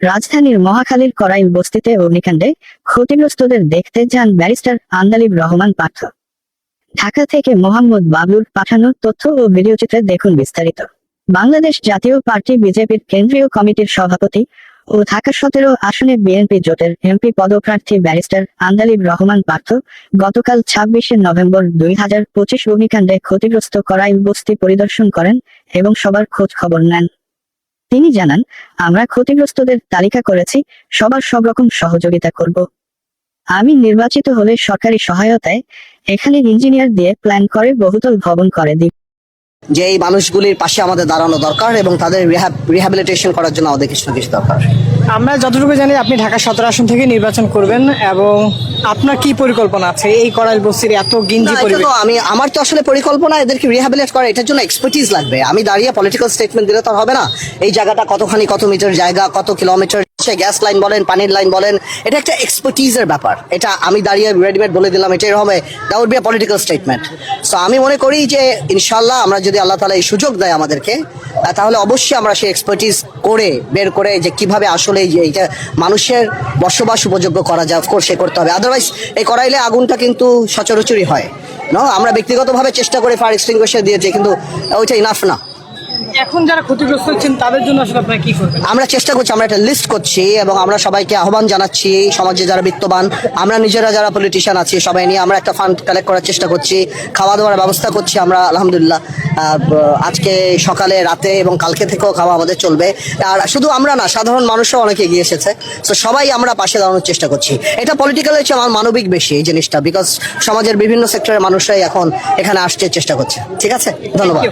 রাজধানীর মহাখালীর করাইল বস্তিতে অগ্নিকাণ্ডে ক্ষতিগ্রস্তদের দেখতে যান ব্যারিস্টার আন্দালিব রহমান পার্থ। ঢাকা থেকে মোহাম্মদ বাবলুর পাঠানো তথ্য ও ভিডিওচিত্রে দেখুন বিস্তারিত। বাংলাদেশ জাতীয় পার্টি বিজেপির কেন্দ্রীয় কমিটির সভাপতি ও ঢাকা সতেরো আসনে বিএনপি জোটের এমপি পদপ্রার্থী ব্যারিস্টার আন্দালিব রহমান পার্থ গতকাল ছাব্বিশে নভেম্বর দুই হাজার পঁচিশ অগ্নিকাণ্ডে ক্ষতিগ্রস্ত করাইল বস্তি পরিদর্শন করেন এবং সবার খোঁজ খবর নেন। তিনি জানান, আমরা ক্ষতিগ্রস্তদের তালিকা করেছি, সবার সব রকম সহযোগিতা করব। আমি নির্বাচিত হলে সরকারি সহায়তায় এখানে ইঞ্জিনিয়ার দিয়ে প্ল্যান করে বহুতল ভবন করে দিব। যে এই মানুষগুলির পাশে আমাদের দাঁড়ানো দরকার এবং তাদের রিহ্যাবিলিটেশন করার জন্য আমাদের কিছু কিছু দরকার। আমরা যতটুকু জানি আপনি ঢাকা সতেরো আসন থেকে নির্বাচন করবেন এবং আপনার কি পরিকল্পনা আছে? এই করাইল বস্তির এত গিঞ্জি না, এটা পরিবেশ তো আমি আমার তো আসলে পরিকল্পনা এদেরকে রিহ্যাবিলিট করা এটার জন্য এক্সপার্টিজ লাগবে। আমি দাঁড়িয়ে পলিটিক্যাল স্টেটমেন্ট দিলে তো হবে না। এই জায়গাটা কতখানি কত মিটার জায়গা কত কিলোমিটার সে গ্যাস লাইন বলেন, পানির লাইন বলেন, এটা একটা এক্সপার্টিজের ব্যাপার। এটা আমি দাঁড়িয়ে রেডিমেড বলে দিলাম এটা এরকম that would be political statement so আমি মনে করি যে ইনশাল্লাহ আমরা যদি আল্লাহ তালা এই সুযোগ দেয় আমাদেরকে তাহলে অবশ্যই আমরা সেই এক্সপার্টিজ করে, বের করে যে কীভাবে আসলে এইটা মানুষের বসবাস উপযোগ্য করা যায় অফকোর্স সে করতে হবে। আদারওয়াইজ এই করাইলে আগুনটা কিন্তু সচরাচরই হয়। না আমরা ব্যক্তিগতভাবে চেষ্টা করে ফায়ার এক্সটিংগুইশার দিয়েছি, কিন্তু ওইটা ইনাফ না। এখন যারা ক্ষতিগ্রস্ত হচ্ছেন তাদের জন্য আসলে আপনারা কি করবেন? আমরা চেষ্টা করছি আমরা একটা লিস্ট করছি এবং আমরা সবাইকে আহ্বান জানাচ্ছি সমাজে যারা বিত্তবান আমরা নিজেরা যারা পলিটিশিয়ান আছি সবাই নিয়ে আমরা একটা ফান্ড কালেক্ট করার চেষ্টা করছি খাওয়া দাওয়ার ব্যবস্থা করছি আমরা আলহামদুলিল্লাহ। আজকে সকালে রাতে এবং কালকে থেকেও খাওয়া আমাদের চলবে। আর শুধু আমরা না সাধারণ মানুষও অনেকে এগিয়ে এসেছে। তো সবাই আমরা পাশে দাঁড়ানোর চেষ্টা করছি। এটা পলিটিক্যাল হচ্ছে আমার মানবিক বেশি এই জিনিসটা বিকজ সমাজের বিভিন্ন সেক্টরের মানুষরাই এখন এখানে আসতে চেষ্টা করছে। ঠিক আছে? ধন্যবাদ.